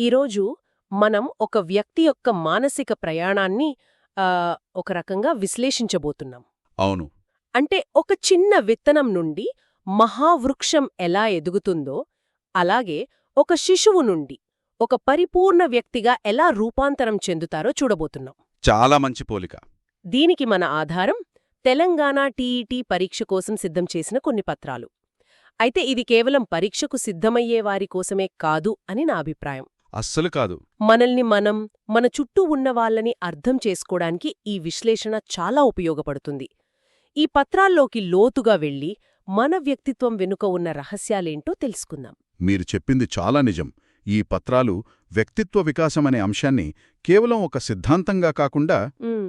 ఈరోజు మనం ఒక వ్యక్తి యొక్క మానసిక ప్రయాణాన్ని ఒక రకంగా విశ్లేషించబోతున్నాం. అవును. అంటే ఒక చిన్న విత్తనం నుండి మహావృక్షం ఎలా ఎదుగుతుందో అలాగే ఒక శిశువు నుండి ఒక పరిపూర్ణ వ్యక్తిగా ఎలా రూపాంతరం చెందుతారో చూడబోతున్నాం. చాలా మంచి పోలిక. దీనికి మన ఆధారం తెలంగాణ టీఈటీ పరీక్ష కోసం సిద్ధం చేసిన కొన్ని పత్రాలు. అయితే ఇది కేవలం పరీక్షకు సిద్ధమయ్యే వారి కోసమే కాదు అని నా అభిప్రాయం. అస్సలు కాదు. మనల్ని మనం మన చుట్టూ ఉన్న వాళ్ళని అర్థం చేసుకోవడానికి ఈ విశ్లేషణ చాలా ఉపయోగపడుతుంది. ఈ పత్రాల్లోకి లోతుగా వెళ్ళి మన వ్యక్తిత్వం వెనుక ఉన్న రహస్యాలేంటో తెలుసుకుందాం. మీరు చెప్పింది చాలా నిజం. ఈ పత్రాలు వ్యక్తిత్వ వికాసం అనే అంశాన్ని కేవలం ఒక సిద్ధాంతంగా కాకుండా.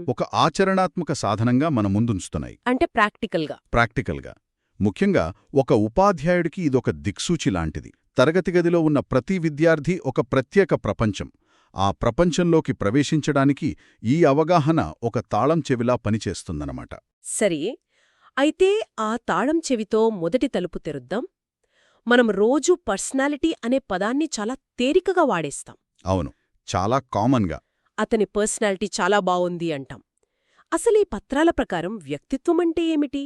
ఒక ఆచరణాత్మక సాధనంగా మన ముందుంచుతున్నాయి. అంటే ప్రాక్టికల్గా. ప్రాక్టికల్గా. ముఖ్యంగా ఒక ఉపాధ్యాయుడికి ఇదొక దిక్సూచి లాంటిది. తరగతి గదిలో ఉన్న ప్రతి విద్యార్థి ఒక ప్రత్యేక ప్రపంచం. ఆ ప్రపంచంలోకి ప్రవేశించడానికి ఈ అవగాహన ఒక తాళం చెవిలా పనిచేస్తుందన్నమాట. సరే అయితే ఆ తాళం చెవితో మొదటి తలుపు తెరుద్దాం. మనం రోజూ పర్సనాలిటీ అనే పదాన్ని చాలా తేలికగా వాడేస్తాం. అవును చాలా కామన్గా. అతని పర్సనాలిటీ చాలా బావుంది అంటాం. అసలు ఈ పత్రాల ప్రకారం వ్యక్తిత్వం అంటే ఏమిటి?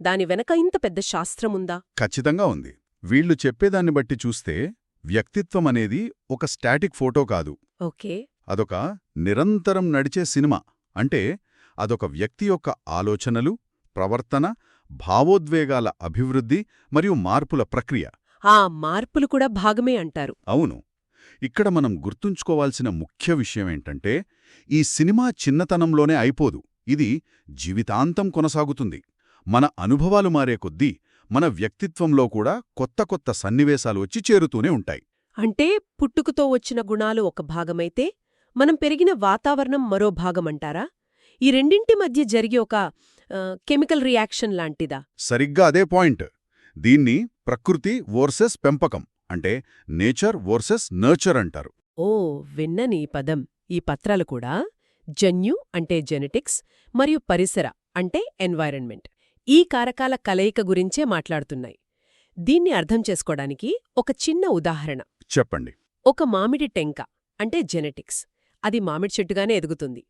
దాని వెనక ఇంత పెద్ద శాస్త్రముందా? ఖచ్చితంగా ఉంది. వీళ్ళు చెప్పేదాన్ని బట్టి చూస్తే వ్యక్తిత్వం అనేది ఒక స్టాటిక్ ఫోటో కాదు. ఓకే. అదొక నిరంతరం నడిచే సినిమా. అంటే అదొక వ్యక్తి యొక్క ఆలోచనలు ప్రవర్తన భావోద్వేగాల అభివృద్ధి మరియు మార్పుల ప్రక్రియ. ఆ మార్పులు కూడా భాగమే అంటారు. అవును. ఇక్కడ మనం గుర్తుంచుకోవాల్సిన ముఖ్య విషయమేంటంటే ఈ సినిమా చిన్నతనంలోనే అయిపోదు. ఇది జీవితాంతం కొనసాగుతుంది. మన అనుభవాలు మారే కొద్దీ మన వ్యక్తిత్వంలో కూడా కొత్త కొత్త సన్నివేశాలు వచ్చి చేరుతూనే ఉంటాయి. అంటే పుట్టుకతో వచ్చిన గుణాలు ఒక భాగమైతే మనం పెరిగిన వాతావరణం మరో భాగమంటారా? ఈ రెండింటి మధ్య జరిగే ఒక కెమికల్ రియాక్షన్ లాంటిదా? సరిగ్గా అదే పాయింట్. దీన్ని ప్రకృతి వర్సెస్ పెంపకం అంటే నేచర్ వర్సెస్ నర్చర్ అంటారు. ఓ విన్నని పదం. ఈ పత్రాలు కూడా జన్యు అంటే జెనెటిక్స్ మరియు పరిసర అంటే ఎన్వైరన్మెంట్. ఈ కారకాల కలయిక గురించే మాట్లాడుతున్నాయి. దీన్ని అర్థం చేసుకోవడానికి ఒక చిన్న ఉదాహరణ. చెప్పండి. ఒక మామిడి టెంక అంటే జెనెటిక్స్. అది మామిడి చెట్టుగానే ఎదుగుతుంది.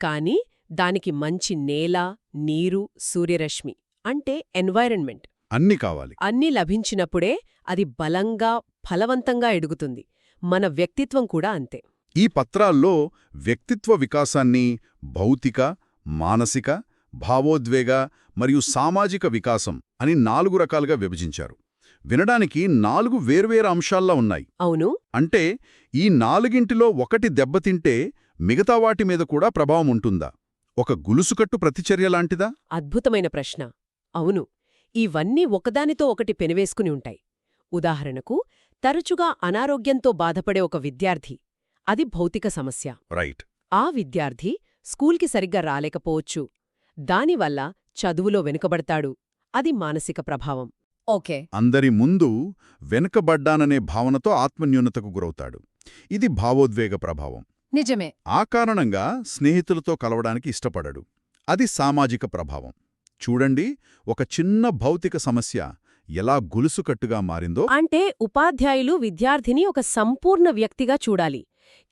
కానీ దానికి మంచి నేల నీరు సూర్యరశ్మి అంటే ఎన్వైరన్మెంట్. అన్ని కావాలి. అన్నీ లభించినప్పుడే అది బలంగా ఫలవంతంగా ఎదుగుతుంది. మన వ్యక్తిత్వం కూడా అంతే. ఈ పత్రాల్లో వ్యక్తిత్వ వికాసాన్ని భౌతిక మానసిక భావోద్వేగ మరియు సామాజిక వికాసం అని నాలుగు రకాలుగా విభజించారు. వినడానికి నాలుగు వేర్వేరు అంశాల్లా ఉన్నాయి. అవును. అంటే ఈ నాలుగింటిలో ఒకటి దెబ్బతింటే మిగతా వాటి మీద కూడా ప్రభావం ఉంటుందా? ఒక గులుసుకట్టు ప్రతిచర్య లాంటిదా? అద్భుతమైన ప్రశ్న. అవును. ఇవన్నీ ఒకదానితో ఒకటి పెనవేసుకుని ఉంటాయి. ఉదాహరణకు తరచుగా అనారోగ్యంతో బాధపడే ఒక విద్యార్థి. అది భౌతిక సమస్య. రైట్. ఆ విద్యార్థి స్కూల్కి సరిగ్గా రాలేకపోవచ్చు. దానివల్ల చదువులో వెనుకబడతాడు. అది మానసిక ప్రభావం. ఓకే. అందరి ముందు వెనుకబడ్డాననే భావనతో ఆత్మన్యూనతకు గురవుతాడు. ఇది భావోద్వేగ ప్రభావం. నిజమే. ఆ కారణంగా స్నేహితులతో కలవడానికి ఇష్టపడడు. అది సామాజిక ప్రభావం. చూడండి ఒక చిన్న భౌతిక సమస్య ఎలా గులుసుకట్టుగా మారిందో. అంటే ఉపాధ్యాయులు విద్యార్థిని ఒక సంపూర్ణ వ్యక్తిగా చూడాలి.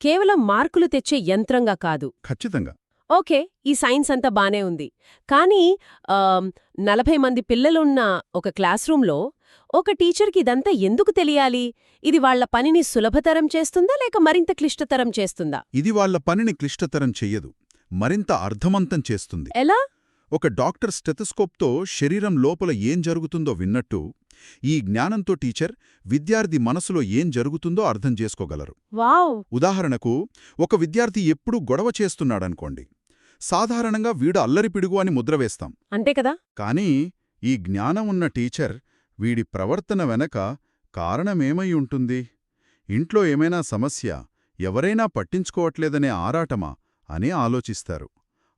కేవలం మార్కులు తెచ్చే యంత్రంగా కాదు. ఖచ్చితంగా. ఓకే ఈ సైన్స్ అంతా బానే ఉంది. కానీ నలభై మంది పిల్లలున్న ఒక క్లాస్ రూంలో ఒక టీచర్కి ఇదంతా ఎందుకు తెలియాలి? ఇది వాళ్ళ పనిని సులభతరం చేస్తుందా లేక మరింత క్లిష్టతరం చేస్తుందా? ఇది వాళ్ళ పనిని క్లిష్టతరం చెయ్యదు మరింత అర్థమంతం చేస్తుంది. ఎలా? ఒక డాక్టర్ స్టెథస్కోప్తో శరీరం లోపల ఏం జరుగుతుందో విన్నట్టు ఈ జ్ఞానంతో టీచర్ విద్యార్థి మనసులో ఏం జరుగుతుందో అర్థం చేసుకోగలరు. ఉదాహరణకు ఒక విద్యార్థి ఎప్పుడూ గొడవ చేస్తున్నాడనుకోండి సాధారణంగా వీడు అల్లరిపిడుగు అని ముద్ర వేస్తాం. అంతే కదా? కానీ ఈ జ్ఞానం ఉన్న టీచర్ వీడి ప్రవర్తన వెనక కారణమేమై ఉంటుంది? ఇంట్లో ఏమైనా సమస్య ఎవరైనా పట్టించుకోవట్లేదనే ఆరాటమా అని ఆలోచిస్తారు.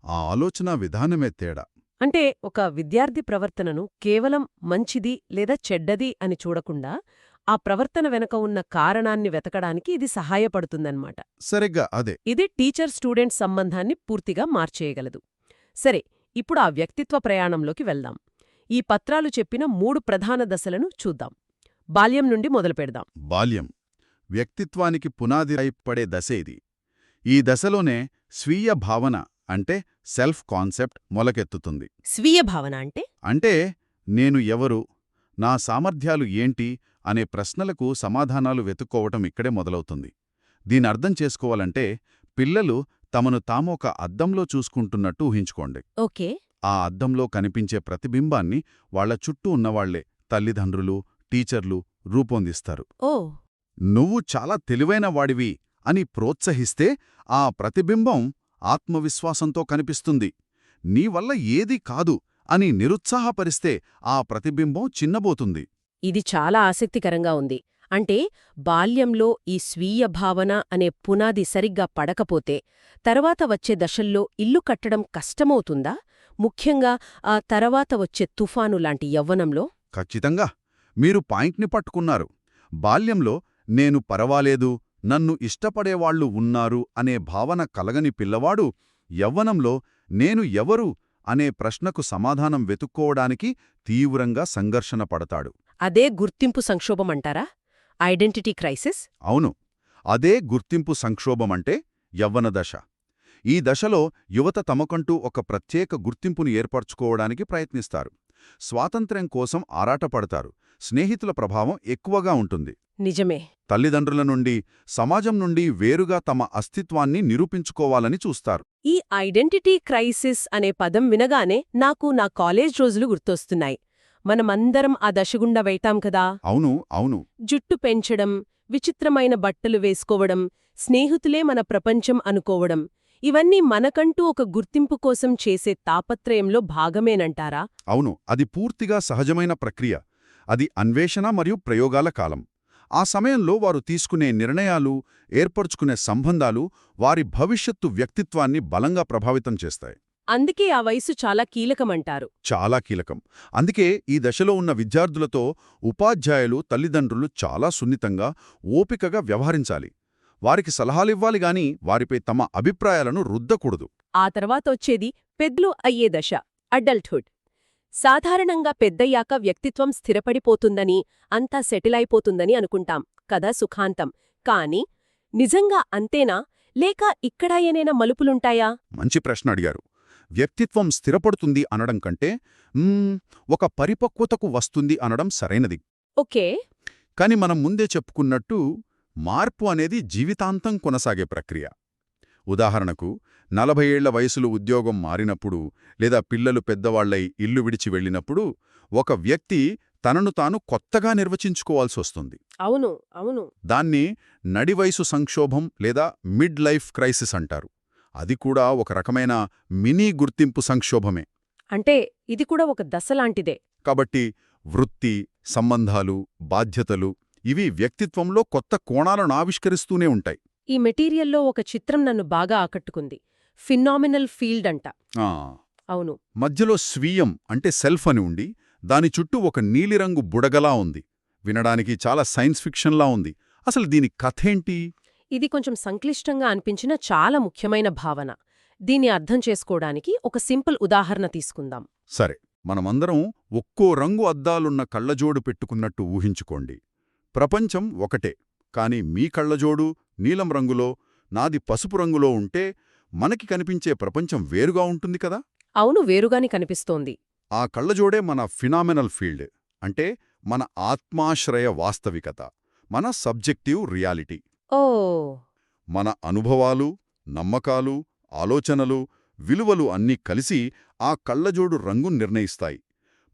ఆ ఆలోచనా విధానమే తేడా. అంటే ఒక విద్యార్థి ప్రవర్తనను కేవలం మంచిది లేదా చెడ్డది అని చూడకుండా ఆ ప్రవర్తన వెనక ఉన్న కారణాన్ని వెతకడానికి ఇది సహాయపడుతుందన్నమాట. సరిగ్గా అదే. ఇది టీచర్ స్టూడెంట్ సంబంధాన్ని పూర్తిగా మార్చేయగలదు. సరే ఇప్పుడు ఆ వ్యక్తిత్వ ప్రయాణంలోకి వెళ్దాం. ఈ పత్రాలు చెప్పిన మూడు ప్రధాన దశలను చూద్దాం. బాల్యం నుండి మొదలుపెడదాం. బాల్యం. వ్యక్తిత్వానికి పునాది పడే దశ ఇది. ఈ దశలోనే స్వీయ భావన అంటే సెల్ఫ్ కాన్సెప్ట్ మొలకెత్తుతుంది. స్వీయ భావన అంటే? అంటే నేను ఎవరు? నా సామర్థ్యాలు ఏంటి? అనే ప్రశ్నలకు సమాధానాలు వెతుక్కోవటం ఇక్కడే మొదలవుతుంది. దీని అర్థం చేసుకోవాలంటే పిల్లలు తమను తాము ఒక అద్దంలో చూసుకుంటున్నట్టు ఊహించుకోండి. ఓకే. ఆ అద్దంలో కనిపించే ప్రతిబింబాన్ని వాళ్ళ చుట్టూ ఉన్నవాళ్ళే తల్లిదండ్రులు టీచర్లు రూపొందిస్తారు. ఓ. నువ్వు చాలా తెలివైన వాడివి అని ప్రోత్సహిస్తే ఆ ప్రతిబింబం ఆత్మవిశ్వాసంతో కనిపిస్తుంది. నీ వల్ల ఏదీ కాదు అని నిరుత్సాహపరిస్తే ఆ ప్రతిబింబం చిన్నబోతుంది. ఇది చాలా ఆసక్తికరంగా ఉంది. అంటే బాల్యంలో ఈ స్వీయ భావన అనే పునాది సరిగ్గా పడకపోతే తర్వాత వచ్చే దశల్లో ఇల్లు కట్టడం కష్టమవుతుందా? ముఖ్యంగా ఆ తర్వాత వచ్చే తుఫాను లాంటి యవ్వనంలో? ఖచ్చితంగా. మీరు పాయింట్ని పట్టుకున్నారు. బాల్యంలో నేను పరవాలేదు నన్ను ఇష్టపడేవాళ్ళు ఉన్నారు అనే భావన కలగని పిల్లవాడు యవ్వనంలో నేను ఎవరు అనే ప్రశ్నకు సమాధానం వెతుక్కోవడానికి తీవ్రంగా సంఘర్షణ పడతాడు. అదే గుర్తింపు సంక్షోభమంటారా? Identity crisis? అవును. అదే గుర్తింపు సంక్షోభమంటే యవ్వన దశ. ఈ దశలో యువత తమకంటూ ఒక ప్రత్యేక గుర్తింపును ఏర్పరచుకోవడానికి ప్రయత్నిస్తారు. స్వాతంత్ర్యం కోసం ఆరాటపడతారు. స్నేహితుల ప్రభావం ఎక్కువగా ఉంటుంది. నిజమే. తల్లిదండ్రుల నుండి సమాజం నుండి వేరుగా తమ అస్తిత్వాన్ని నిరూపించుకోవాలని చూస్తారు. ఈ ఐడెంటిటీ క్రైసిస్ అనే పదం వినగానే నాకు నా కాలేజ్ రోజులు గుర్తొస్తున్నాయి. మనమందరం ఆ దశగుండా వెళ్తాం కదా? అవును అవును. జుట్టు పెంచడం విచిత్రమైన బట్టలు వేసుకోవడం స్నేహితులే మన ప్రపంచం అనుకోవడం ఇవన్నీ మనకంటూ ఒక గుర్తింపు కోసం చేసే తాపత్రయంలో భాగమేనంటారా? అవును అది పూర్తిగా సహజమైన ప్రక్రియ. అది అన్వేషణ మరియు ప్రయోగాల కాలం. ఆ సమయంలో వారు తీసుకునే నిర్ణయాలు ఏర్పరుచుకునే సంబంధాలు వారి భవిష్యత్తు వ్యక్తిత్వాన్ని బలంగా ప్రభావితం చేస్తాయి. అందుకే ఆ వయసు చాలా కీలకమంటారు. చాలా కీలకం. అందుకే ఈ దశలో ఉన్న విద్యార్థులతో ఉపాధ్యాయులు తల్లిదండ్రులు చాలా సున్నితంగా ఓపికగా వ్యవహరించాలి. వారికి సలహాలివ్వాలి గాని వారిపై తమ అభిప్రాయాలను రుద్దకూడదు. ఆ తర్వాత వచ్చేది పెద్దలు అయ్యే దశ అడల్ట్హుడ్. సాధారణంగా పెద్దయ్యాక వ్యక్తిత్వం స్థిరపడిపోతుందని అంతా సెటిల్ అయిపోతుందని అనుకుంటాం. కదా సుఖాంతం. కాని నిజంగా అంతేనా? లేక ఇక్కడ ఏనైనా మలుపులుంటాయా? మంచి ప్రశ్న అడిగారు. వ్యక్తిత్వం స్థిరపడుతుంది అనడం కంటే ఒక పరిపక్వతకు వస్తుంది అనడం సరైనది. ఓకే. కాని మనం ముందే చెప్పుకున్నట్టు మార్పు అనేది జీవితాంతం కొనసాగే ప్రక్రియ. ఉదాహరణకు నలభై ఏళ్ళ వయసులో ఉద్యోగం మారినప్పుడు లేదా పిల్లలు పెద్దవాళ్ళై ఇల్లు విడిచి వెళ్ళినప్పుడు ఒక వ్యక్తి తనను తాను కొత్తగా నిర్వచించుకోవాల్సొస్తుంది. అవును అవును. దాన్ని నడివయసు సంక్షోభం లేదా మిడ్ లైఫ్ క్రైసిస్ అంటారు. అది కూడా ఒక రకమైన మినీ గుర్తింపు సంక్షోభమే. అంటే ఇది కూడా ఒక దశలాంటిదే కాబట్టి వృత్తి సంబంధాలు బాధ్యతలు ఇవి వ్యక్తిత్వంలో కొత్త కోణాలను ఆవిష్కరిస్తూనే ఉంటాయి. ఈ మెటీరియల్లో ఒక చిత్రం నన్ను బాగా ఆకట్టుకుంది. ఫినామినల్ ఫీల్డ్ అంట. ఆ, అవును. మధ్యలో స్వీయం అంటే సెల్ఫ్ అని ఉండి దాని చుట్టూ ఒక నీలిరంగు బుడగలా ఉంది. వినడానికి చాలా సైన్స్ ఫిక్షన్లా ఉంది. అసలు దీని కథేంటి? ఇది కొంచెం సంక్లిష్టంగా అనిపించిన చాలా ముఖ్యమైన భావన. దీన్ని అర్థం చేసుకోవడానికి ఒక సింపుల్ ఉదాహరణ తీసుకుందాం. సరే మనమందరం ఒక్కో రంగు అద్దాలున్న కళ్ళజోడు పెట్టుకున్నట్టు ఊహించుకోండి. ప్రపంచం ఒకటే కాని మీ కళ్ళజోడు నీలం రంగులో నాది పసుపు రంగులో ఉంటే మనకి కనిపించే ప్రపంచం వేరుగా ఉంటుంది కదా? అవును వేరుగాని కనిపిస్తోంది. ఆ కళ్ళజోడే మన ఫినామినల్ ఫీల్డ్ అంటే మన ఆత్మాశ్రయ వాస్తవికత మన సబ్జెక్టివ్ రియాలిటీ. ఓ. మన అనుభవాలు నమ్మకాలు ఆలోచనలు విలువలు అన్నీ కలిసి ఆ కళ్ళజోడు రంగు నిర్ణయిస్తాయి.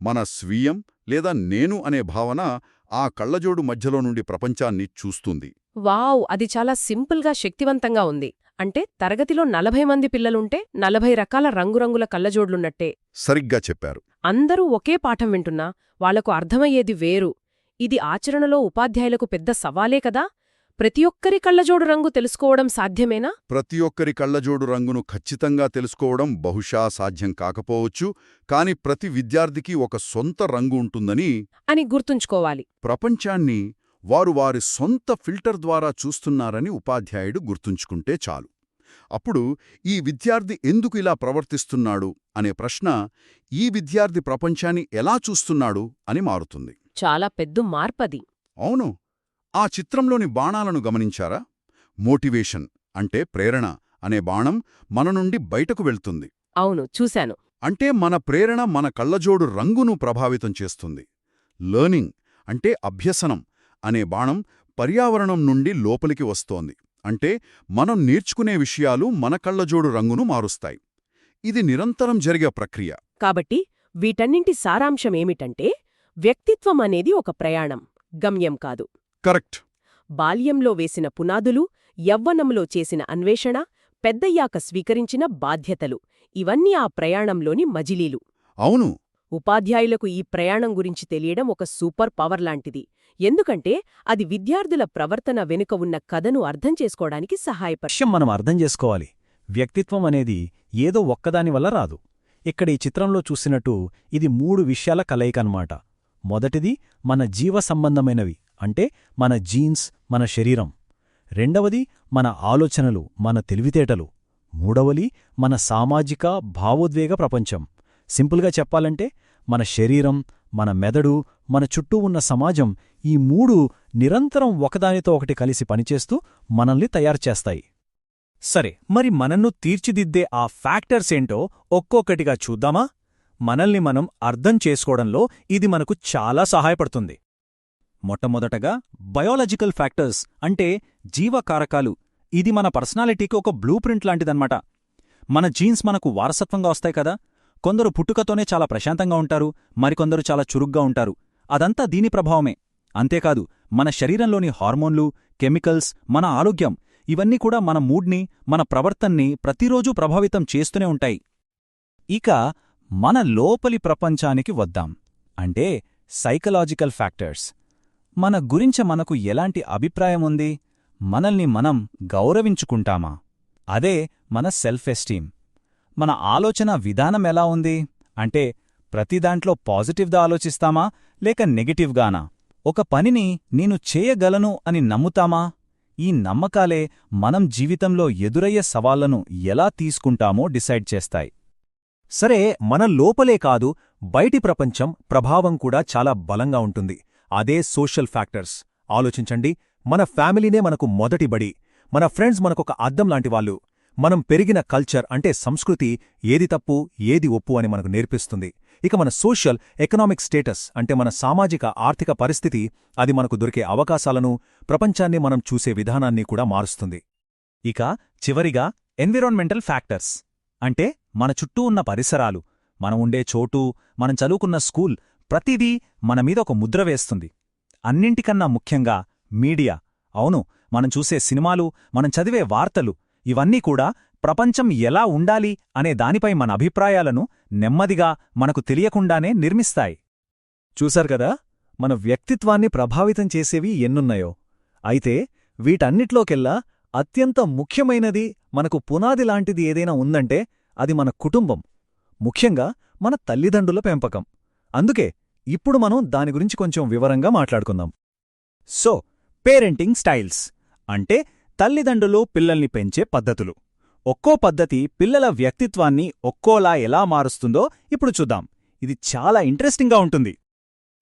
మన స్వీయం లేదా నేను అనే భావన ఆ కళ్ళజోడు మధ్యలో నుండి ప్రపంచాన్ని చూస్తుంది. వావ్! అది చాలా సింపుల్గా శక్తివంతంగా ఉంది. అంటే తరగతిలో నలభై మంది పిల్లలుంటే నలభై రకాల రంగురంగుల కళ్ళజోడ్లున్నట్టే. సరిగ్గా చెప్పారు. అందరూ ఒకే పాఠం వింటున్నా వాళ్ళకు అర్థమయ్యేది వేరు. ఇది ఆచరణలో ఉపాధ్యాయులకు పెద్ద సవాలే కదా! ప్రతి ఒక్కరి కళ్ళజోడు రంగు తెలుసుకోవడం సాధ్యమేనా? ప్రతి ఒక్కరి కళ్ళజోడు రంగును ఖచ్చితంగా తెలుసుకోవడం బహుశా సాధ్యం కాకపోవచ్చు కాని ప్రతి విద్యార్థికి ఒక సొంత రంగు ఉంటుందని అని గుర్తుంచుకోవాలి. ప్రపంచాన్ని వారు వారి సొంత ఫిల్టర్ ద్వారా చూస్తున్నారని ఉపాధ్యాయుడు గుర్తుంచుకుంటే చాలు. అప్పుడు ఈ విద్యార్థి ఎందుకు ఇలా ప్రవర్తిస్తున్నాడు అనే ప్రశ్న ఈ విద్యార్థి ప్రపంచాన్ని ఎలా చూస్తున్నాడు అని మారుతుంది. చాలా పెద్ద మార్పది. అవును. ఆ చిత్రంలోని బాణాలను గమనించారా? మోటివేషన్ అంటే ప్రేరణ అనే బాణం మన నుండి బయటకు వెళ్తుంది. అవును చూశాను. అంటే మన ప్రేరణ మన కళ్ళజోడు రంగును ప్రభావితం చేస్తుంది. లర్నింగ్ అంటే అభ్యసనం అనే బాణం పర్యావరణం నుండి లోపలికి వస్తోంది. అంటే మనం నేర్చుకునే విషయాలు మన కళ్ళజోడు రంగును మారుస్తాయి. ఇది నిరంతరం జరిగే ప్రక్రియ. కాబట్టి వీటన్నింటి సారాంశం ఏమిటంటే వ్యక్తిత్వం అనేది ఒక ప్రయాణం గమ్యం కాదు. కరెక్ట్. బాల్యంలో వేసిన పునాదులు యవ్వనంలో చేసిన అన్వేషణ పెద్దయ్యాక స్వీకరించిన బాధ్యతలు ఇవన్నీ ఆ ప్రయాణంలోని మజిలీలు. అవును. ఉపాధ్యాయులకు ఈ ప్రయాణం గురించి తెలియడం ఒక సూపర్ పవర్ లాంటిది. ఎందుకంటే అది విద్యార్థుల ప్రవర్తన వెనుక ఉన్న కథను అర్థం చేసుకోవడానికి సహాయపడ విషయం మనం అర్థం చేసుకోవాలి. వ్యక్తిత్వం అనేది ఏదో ఒక్కదాని వల్ల రాదు. ఇక్కడ ఈ చిత్రంలో చూసినట్టు ఇది మూడు విషయాల కలయిక అన్నమాట. మొదటిది మన జీవ సంబంధమైనవి. అంటే మన జీన్స్ మన శరీరం. రెండవది మన ఆలోచనలు మన తెలివితేటలు. మూడవది మన సామాజిక భావోద్వేగ ప్రపంచం. సింపుల్గా చెప్పాలంటే మన శరీరం మన మెదడు మన చుట్టూ ఉన్న సమాజం ఈ మూడు నిరంతరం ఒకదానితో ఒకటి కలిసి పనిచేస్తూ మనల్ని తయారుచేస్తాయి సరే మరి మనన్ను తీర్చిదిద్దే ఆ ఫ్యాక్టర్స్ ఏంటో ఒక్కొక్కటిగా చూద్దామా? మనల్ని మనం అర్థం చేసుకోవడంలో ఇది మనకు చాలా సహాయపడుతుంది. మొట్టమొదటగా బయోలాజికల్ ఫ్యాక్టర్స్ అంటే జీవకారకాలు. ఇది మన పర్సనాలిటీకి ఒక బ్లూ ప్రింట్ లాంటిదన్నమాట. మన జీన్స్ మనకు వారసత్వంగా వస్తాయి కదా? కొందరు పుట్టుకతోనే చాలా ప్రశాంతంగా ఉంటారు మరికొందరు చాలా చురుగ్గా ఉంటారు. అదంతా దీని ప్రభావమే. అంతేకాదు మన శరీరంలోని హార్మోన్లు కెమికల్స్ మన ఆరోగ్యం ఇవన్నీ కూడా మన మూడ్ని మన ప్రవర్తన్ని ప్రతిరోజూ ప్రభావితం చేస్తూనే ఉంటాయి. ఇక మన లోపలి ప్రపంచానికి వద్దాం. అంటే సైకలాజికల్ ఫ్యాక్టర్స్. మన గురించి మనకు ఎలాంటి అభిప్రాయముంది మనల్ని మనం గౌరవించుకుంటామా? అదే మన సెల్ఫ్ ఎస్టీమ్ మన ఆలోచన విధానం ఎలా ఉంది? అంటే ప్రతిదాంట్లో పాజిటివ్గా ఆలోచిస్తామా? లేక నెగటివ్గానా? ఒక పనిని నేను చేయగలను అని నమ్ముతామా? ఈ నమ్మకాలే మనం జీవితంలో ఎదురయ్యే సవాళ్ళను ఎలా తీసుకుంటామో డిసైడ్ చేస్తాయి. సరే మన లోపలే కాదు బయటి ప్రపంచం ప్రభావం కూడా చాలా బలంగా ఉంటుంది. అదే సోషల్ ఫ్యాక్టర్స్. ఆలోచించండి మన ఫ్యామిలీనే మనకు మొదటి బడి. మన ఫ్రెండ్స్ మనకొక అద్దం లాంటివాళ్ళు మనం పెరిగిన కల్చర్ అంటే సంస్కృతి ఏది తప్పు ఏది ఒప్పు అని మనకు నేర్పిస్తుంది. ఇక మన సోషల్ ఎకనామిక్ స్టేటస్ అంటే మన సామాజిక ఆర్థిక పరిస్థితి అది మనకు దొరికే అవకాశాలను ప్రపంచాన్ని మనం చూసే విధానాన్ని కూడా మారుస్తుంది. ఇక చివరిగా ఎన్విరాన్మెంటల్ ఫ్యాక్టర్స్. అంటే మన చుట్టూ ఉన్న పరిసరాలు. మనం ఉండే చోటు మనం చదువుకున్న స్కూల్ ప్రతిదీ మనమీద ఒక ముద్ర వేస్తుంది. అన్నింటికన్నా ముఖ్యంగా మీడియా. అవును మనం చూసే సినిమాలు మనం చదివే వార్తలు ఇవన్నీ కూడా ప్రపంచం ఎలా ఉండాలి అనే దానిపై మన అభిప్రాయాలను నెమ్మదిగా మనకు తెలియకుండానే నిర్మిస్తాయి. చూశారు కదా మన వ్యక్తిత్వాన్ని ప్రభావితం చేసేవి ఎన్నున్నాయో. అయితే వీటన్నిట్లోకెల్లా అత్యంత ముఖ్యమైనది మనకు పునాది లాంటిది ఏదైనా ఉందంటే అది మన కుటుంబం. ముఖ్యంగా మన తల్లిదండ్రుల పెంపకం. అందుకే ఇప్పుడు మనం దాని గురించి కొంచెం వివరంగా మాట్లాడుకుందాం. సో పేరెంటింగ్ స్టైల్స్ అంటే తల్లిదండ్రులు పిల్లల్ని పెంచే పద్ధతులు. ఒక్కో పద్ధతి పిల్లల వ్యక్తిత్వాన్ని ఒక్కోలా ఎలా మారుస్తుందో ఇప్పుడు చూద్దాం. ఇది చాలా ఇంట్రెస్టింగ్గా ఉంటుంది.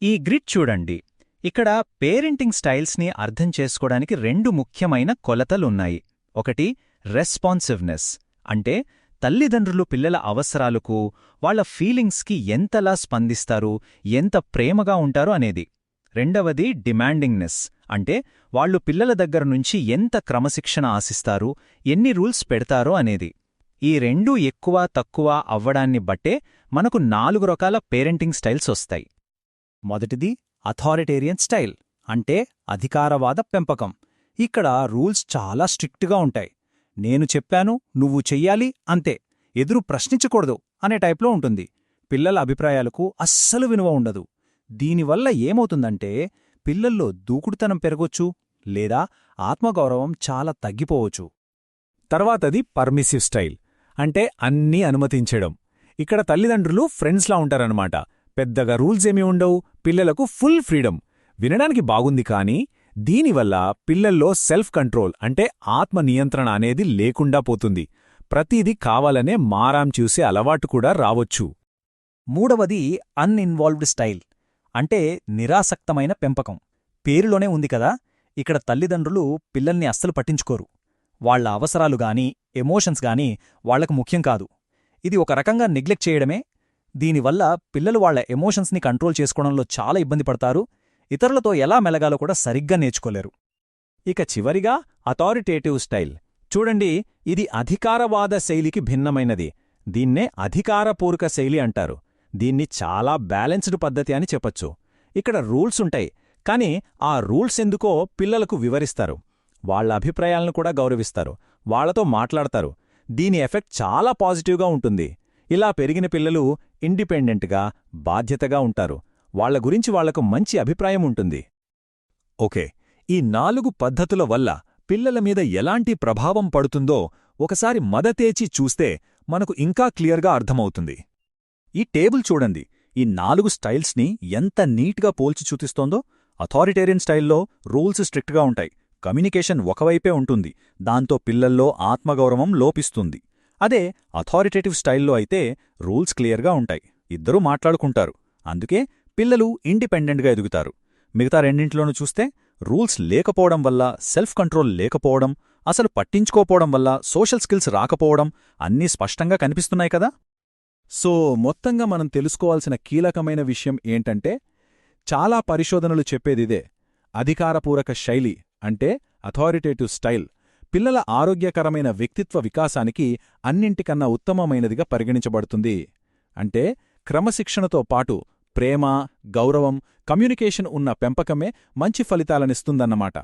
ఈ గ్రిడ్ చూడండి. ఇక్కడ పేరెంటింగ్ స్టైల్స్ని అర్థం చేసుకోవడానికి రెండు ముఖ్యమైన కొలతలున్నాయి. ఒకటి రెస్పాన్సివ్నెస్ అంటే తల్లిదండ్రులు పిల్లల అవసరాలకు వాళ్ళ ఫీలింగ్స్కి ఎంతలా స్పందిస్తారు ఎంత ప్రేమగా ఉంటారు అనేది. రెండవది డిమాండింగ్నెస్. అంటే వాళ్ళు పిల్లల దగ్గర నుంచి ఎంత క్రమశిక్షణ ఆశిస్తారు ఎన్ని రూల్స్ పెడతారో అనేది. ఈ రెండూ ఎక్కువ తక్కువ అవ్వడాన్ని బట్టే మనకు నాలుగు రకాల పేరెంటింగ్ స్టైల్స్ వస్తాయి. మొదటిది అథారిటేరియన్ స్టైల్. అంటే అధికారవాద పెంపకం. ఇక్కడ రూల్స్ చాలా స్ట్రిక్ట్గా ఉంటాయి. నేను చెప్పాను నువ్వు చెయ్యాలి అంతే. ఎదురు ప్రశ్నించకూడదు అనే టైప్లో ఉంటుంది. పిల్లల అభిప్రాయాలకు అస్సలు వినువ ఉండదు. దీనివల్ల ఏమవుతుందంటే పిల్లల్లో దూకుడుతనం పెరగొచ్చు లేదా ఆత్మగౌరవం చాలా తగ్గిపోవచ్చు. తర్వాతది పర్మిసివ్ స్టైల్ అంటే అన్నీ అనుమతించడం. ఇక్కడ తల్లిదండ్రులు ఫ్రెండ్స్లా ఉంటారనమాట పెద్దగా రూల్స్ ఏమీ ఉండవు పిల్లలకు ఫుల్ ఫ్రీడమ్. వినడానికి బాగుంది కానీ దీనివల్ల పిల్లల్లో సెల్ఫ్ కంట్రోల్ అంటే ఆత్మ నియంత్రణ అనేది లేకుండా పోతుంది. ప్రతిదీ కావాలనే మారాం చూసే అలవాటు కూడా రావచ్చు. మూడవది అన్ఇన్వాల్వ్డ్ స్టైల్ అంటే నిరాసక్తమైన పెంపకం. పేరులోనే ఉంది కదా ఇక్కడ తల్లిదండ్రులు పిల్లల్ని అస్సలు పట్టించుకోరు. వాళ్ళ అవసరాలు గాని ఎమోషన్స్ గాని వాళ్ళకు ముఖ్యం కాదు. ఇది ఒక రకంగా నెగ్లెక్ట్ చేయడమే. దీనివల్ల పిల్లలు వాళ్ళ ఎమోషన్స్ని కంట్రోల్ చేసుకోవడంలో చాలా ఇబ్బంది పడతారు. ఇతరులతో ఎలా మెలగాలో కూడా సరిగ్గా నేర్చుకోలేరు. ఇక చివరిగా అథారిటేటివ్ స్టైల్ చూడండి ఇది అధికారవాద శైలికి భిన్నమైనది. దీన్నే అధికారపూర్వక శైలి అంటారు. దీన్ని చాలా బ్యాలెన్స్డ్ పద్ధతి అని చెప్పొచ్చు. ఇక్కడ రూల్స్ ఉంటాయి కాని ఆ రూల్స్ ఎందుకో పిల్లలకు వివరిస్తారు. వాళ్ళ అభిప్రాయాలను కూడా గౌరవిస్తారు. వాళ్ళతో మాట్లాడతారు. దీని ఎఫెక్ట్ చాలా పాజిటివ్గా ఉంటుంది. ఇలా పెరిగిన పిల్లలు ఇండిపెండెంట్గా బాధ్యతగా ఉంటారు. వాళ్ళ గురించి వాళ్ళకు మంచి అభిప్రాయం ఉంటుంది. ఓకే ఈ నాలుగు పద్ధతుల వల్ల పిల్లల మీద ఎలాంటి ప్రభావం పడుతుందో ఒకసారి మదతేచి చూస్తే మనకు ఇంకా క్లియర్గా అర్థమవుతుంది. ఈ టేబుల్ చూడండి ఈ నాలుగు స్టైల్స్ని ఎంత నీట్గా పోల్చి చూపిస్తోందో. అథారిటేరియన్ స్టైల్లో రూల్స్ స్ట్రిక్ట్గా ఉంటాయి కమ్యూనికేషన్ ఒకవైపే ఉంటుంది దాంతో పిల్లల్లో ఆత్మగౌరవం లోపిస్తుంది. అదే అథారిటేటివ్ స్టైల్లో అయితే రూల్స్ క్లియర్గా ఉంటాయి ఇద్దరూ మాట్లాడుకుంటారు అందుకే పిల్లలు ఇండిపెండెంట్గా ఎదుగుతారు. మిగతా రెండింటిలోనూ చూస్తే రూల్స్ లేకపోవడం వల్ల సెల్ఫ్ కంట్రోల్ లేకపోవడం అసలు పట్టించుకోపోవడం వల్ల సోషల్ స్కిల్స్ రాకపోవడం అన్నీ స్పష్టంగా కనిపిస్తున్నాయి కదా? సో మొత్తంగా మనం తెలుసుకోవాల్సిన కీలకమైన విషయం ఏంటంటే చాలా పరిశోధనలు చెప్పేదిదే అధికారపూరక శైలి అంటే అథారిటేటివ్ స్టైల్. పిల్లల ఆరోగ్యకరమైన వ్యక్తిత్వ వికాసానికి అన్నింటికన్నా ఉత్తమమైనదిగా పరిగణించబడుతుంది. అంటే క్రమశిక్షణతో పాటు ప్రేమ గౌరవం కమ్యూనికేషన్ ఉన్న పెంపకమే మంచి ఫలితాలనిస్తుందన్నమాట.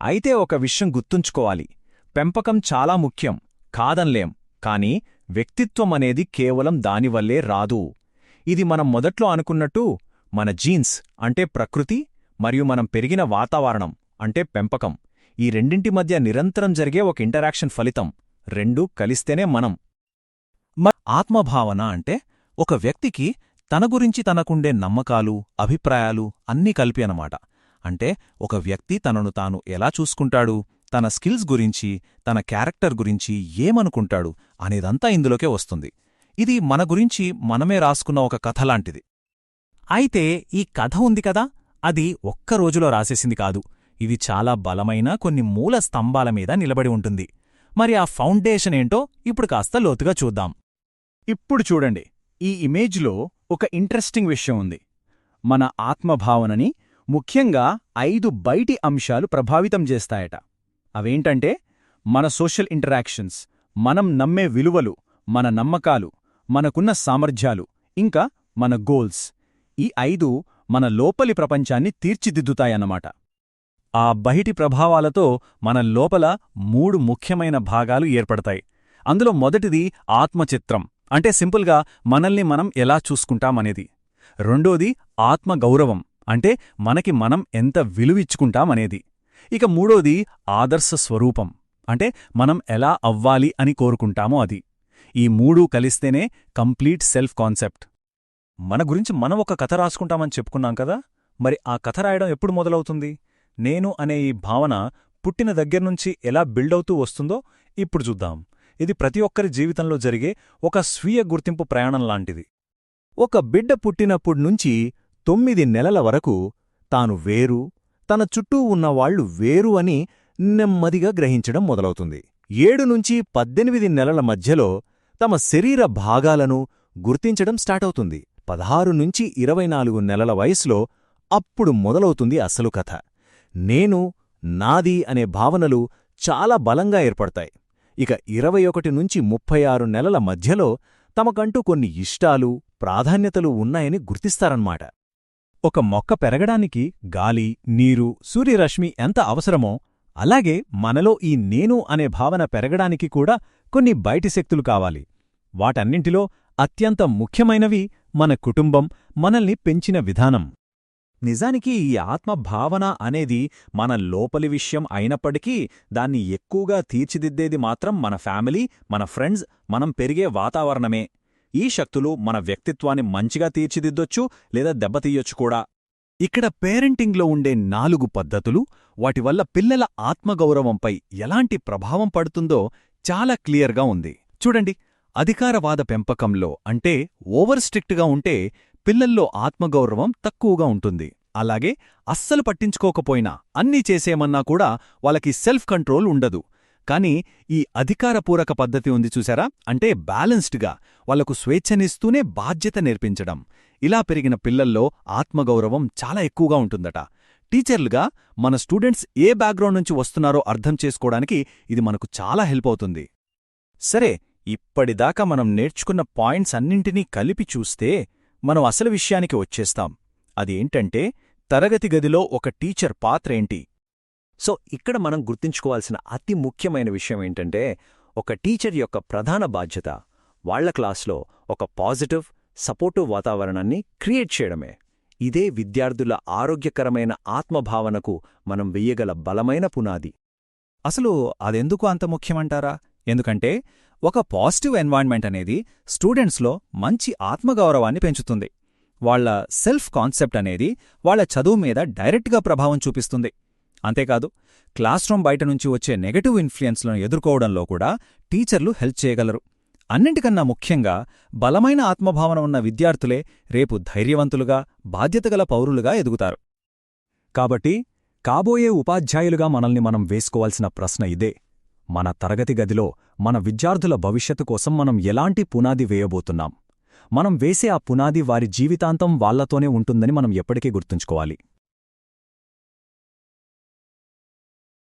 అయితే ఒక విషయం గుర్తుంచుకోవాలి. పెంపకం చాలా ముఖ్యం కాదన్లేం. కాని వ్యక్తిత్వం అనేది కేవలం దానివల్లే రాదు. ఇది మనం మొదట్లో అనుకున్నట్టు మన జీన్స్ అంటే ప్రకృతి మరియు మనం పెరిగిన వాతావరణం అంటే పెంపకం. ఈ రెండింటి మధ్య నిరంతరం జరిగే ఒక ఇంటరాక్షన్ ఫలితం రెండూ కలిస్తేనే మనం. ఆత్మభావన అంటే ఒక వ్యక్తికి తన గురించి తనకుండే నమ్మకాలు అభిప్రాయాలు అన్నీ కలిపి అనమాట అంటే ఒక వ్యక్తి తనను తాను ఎలా చూసుకుంటాడు తన స్కిల్స్ గురించి తన క్యారెక్టర్ గురించి ఏమనుకుంటాడు అనేదంతా ఇందులోకే వస్తుంది. ఇది మన గురించి మనమే రాసుకున్న ఒక కథలాంటిది అయితే ఈ కథ ఉంది కదా? అది ఒక్క రోజులో రాసేసింది కాదు. ఇది చాలా బలమైన కొన్ని మూల స్తంభాల మీద నిలబడి ఉంటుంది. మరి ఆ ఫౌండేషన్ ఏంటో ఇప్పుడు కాస్త లోతుగా చూద్దాం. ఇప్పుడు చూడండి. ఈ ఇమేజ్లో ఒక ఇంట్రెస్టింగ్ విషయం ఉంది. మన ఆత్మభావనని ముఖ్యంగా ఐదు బయటి అంశాలు ప్రభావితం చేస్తాయట. అవేంటంటే మన సోషల్ ఇంటరాక్షన్స్ మనం నమ్మే విలువలు మన నమ్మకాలు మనకున్న సామర్థ్యాలు ఇంకా మన గోల్స్. ఈ ఐదు మన లోపలి ప్రపంచాన్ని తీర్చిదిద్దుతాయన్నమాట. ఆ బయటి ప్రభావాలతో మన లోపల మూడు ముఖ్యమైన భాగాలు ఏర్పడతాయి. అందులో మొదటిది ఆత్మచిత్రం. అంటే సింపుల్గా మనల్ని మనం ఎలా చూసుకుంటామనేది. రెండోది ఆత్మగౌరవం అంటే మనకి మనం ఎంత విలువిచ్చుకుంటామనేది. ఇక మూడోది ఆదర్శ స్వరూపం అంటే మనం ఎలా అవ్వాలి అని కోరుకుంటామో అది. ఈ మూడూ కలిస్తేనే కంప్లీట్ సెల్ఫ్ కాన్సెప్ట్. మన గురించి మనం ఒక కథ రాసుకుంటామని చెప్పుకున్నాం కదా మరి ఆ కథ రాయడం ఎప్పుడు మొదలవుతుంది? నేను అనే ఈ భావన పుట్టిన దగ్గర్నుంచి ఎలా బిల్డవుతూ వస్తుందో ఇప్పుడు చూద్దాం. ఇది ప్రతి ఒక్కరి జీవితంలో జరిగే ఒక స్వీయ గుర్తింపు ప్రయాణం లాంటిది. ఒక బిడ్డ పుట్టినప్పుడ్నుంచి తొమ్మిది నెలల వరకు తాను వేరు తన చుట్టూ ఉన్నవాళ్ళు వేరు అని నెమ్మదిగా గ్రహించడం మొదలవుతుంది. ఏడు నుంచి పద్దెనిమిది నెలల మధ్యలో తమ శరీర భాగాలను గుర్తించడం స్టార్టవుతుంది. పదహారు నుంచి ఇరవై నాలుగు నెలల వయసులో అప్పుడు మొదలవుతుంది అసలు కథ. నేను నాది అనే భావనలు చాలా బలంగా ఏర్పడతాయి. ఇక ఇరవై ఒకటి నుంచి ముప్పై ఆరు నెలల మధ్యలో తమకంటూ కొన్ని ఇష్టాలు ప్రాధాన్యతలు ఉన్నాయని గుర్తిస్తారన్నమాట ఒక మొక్క పెరగడానికి గాలి నీరు సూర్యరశ్మి ఎంత అవసరమో అలాగే మనలో ఈ నేను అనే భావన పెరగడానికి కూడా కొన్ని బయటి శక్తులు కావాలి. వాటన్నింటిలో అత్యంత ముఖ్యమైనవి మన కుటుంబం మనల్ని పెంచిన విధానం. నిజానికి ఈ ఆత్మభావన అనేది మన లోపలి విషయం అయినప్పటికీ దాన్ని ఎక్కువగా తీర్చిదిద్దేది మాత్రం మన ఫ్యామిలీ మన ఫ్రెండ్స్ మనం పెరిగే వాతావరణమే. ఈ శక్తులు మన వ్యక్తిత్వాన్ని మంచిగా తీర్చిదిద్దొచ్చు లేదా దెబ్బతీయొచ్చు కూడా. ఇక్కడ పేరెంటింగ్లో ఉండే నాలుగు పద్ధతులు వాటి వల్ల పిల్లల ఆత్మగౌరవంపై ఎలాంటి ప్రభావం పడుతుందో చాలా క్లియర్గా ఉంది. చూడండి అధికారవాద పెంపకంలో అంటే ఓవర్ స్ట్రిక్ట్గా ఉంటే పిల్లల్లో ఆత్మగౌరవం తక్కువగా ఉంటుంది. అలాగే అస్సలు పట్టించుకోకపోయినా అన్నీ చేసేమన్నా కూడా వాళ్ళకి సెల్ఫ్ కంట్రోల్ ఉండదు. కానీ ఈ అధికారపూరక పద్ధతి ఉంది చూసారా? అంటే బ్యాలెన్స్డ్గా వాళ్ళకు స్వేచ్ఛనిస్తూనే బాధ్యత నేర్పించడం. ఇలా పెరిగిన పిల్లల్లో ఆత్మగౌరవం చాలా ఎక్కువగా ఉంటుందట. టీచర్లుగా మన స్టూడెంట్స్ ఏ బ్యాక్గ్రౌండ్ నుంచి వస్తున్నారో అర్థం చేసుకోవడానికి ఇది మనకు చాలా హెల్ప్ అవుతుంది. సరే ఇప్పటిదాకా మనం నేర్చుకున్న పాయింట్స్ అన్నింటినీ కలిపి చూస్తే మనం అసలు విషయానికి వచ్చేస్తాం. అదేంటంటే తరగతి గదిలో ఒక టీచర్ పాత్ర ఏంటి? సో ఇక్కడ మనం గుర్తుంచుకోవాల్సిన అతి ముఖ్యమైన విషయం ఏంటంటే ఒక టీచర్ యొక్క ప్రధాన బాధ్యత వాళ్ళ క్లాస్లో ఒక పాజిటివ్ సపోర్టివ్ వాతావరణాన్ని క్రియేట్ చేయడమే. ఇదే విద్యార్థుల ఆరోగ్యకరమైన ఆత్మభావనకు మనం వెయ్యగల బలమైన పునాది. అసలు అదెందుకు అంత ముఖ్యమంటారా? ఎందుకంటే ఒక పాజిటివ్ ఎన్వాయిన్మెంట్ అనేది స్టూడెంట్స్లో మంచి ఆత్మగౌరవాన్ని పెంచుతుంది. వాళ్ళ సెల్ఫ్ కాన్సెప్ట్ అనేది వాళ్ళ చదువు మీద డైరెక్ట్గా ప్రభావం చూపిస్తుంది. అంతేకాదు క్లాస్ రూమ్ బయట నుంచి వచ్చే నెగటివ్ ఇన్ఫ్లుయెన్స్లను ఎదుర్కోవడంలో కూడా టీచర్లు హెల్ప్ చేయగలరు. అన్నింటికన్నా ముఖ్యంగా బలమైన ఆత్మభావన ఉన్న విద్యార్థులే రేపు ధైర్యవంతులుగా బాధ్యతగల పౌరులుగా ఎదుగుతారు. కాబట్టి కాబోయే ఉపాధ్యాయులుగా మనల్ని మనం వేసుకోవాల్సిన ప్రశ్న ఇదే. మన తరగతి గదిలో మన విద్యార్థుల భవిష్యత్తు కోసం మనం ఎలాంటి పునాది వేయబోతున్నాం? మనం వేసే ఆ పునాది వారి జీవితాంతం వాళ్ళతోనే ఉంటుందని మనం ఎప్పటికీ గుర్తుంచుకోవాలి.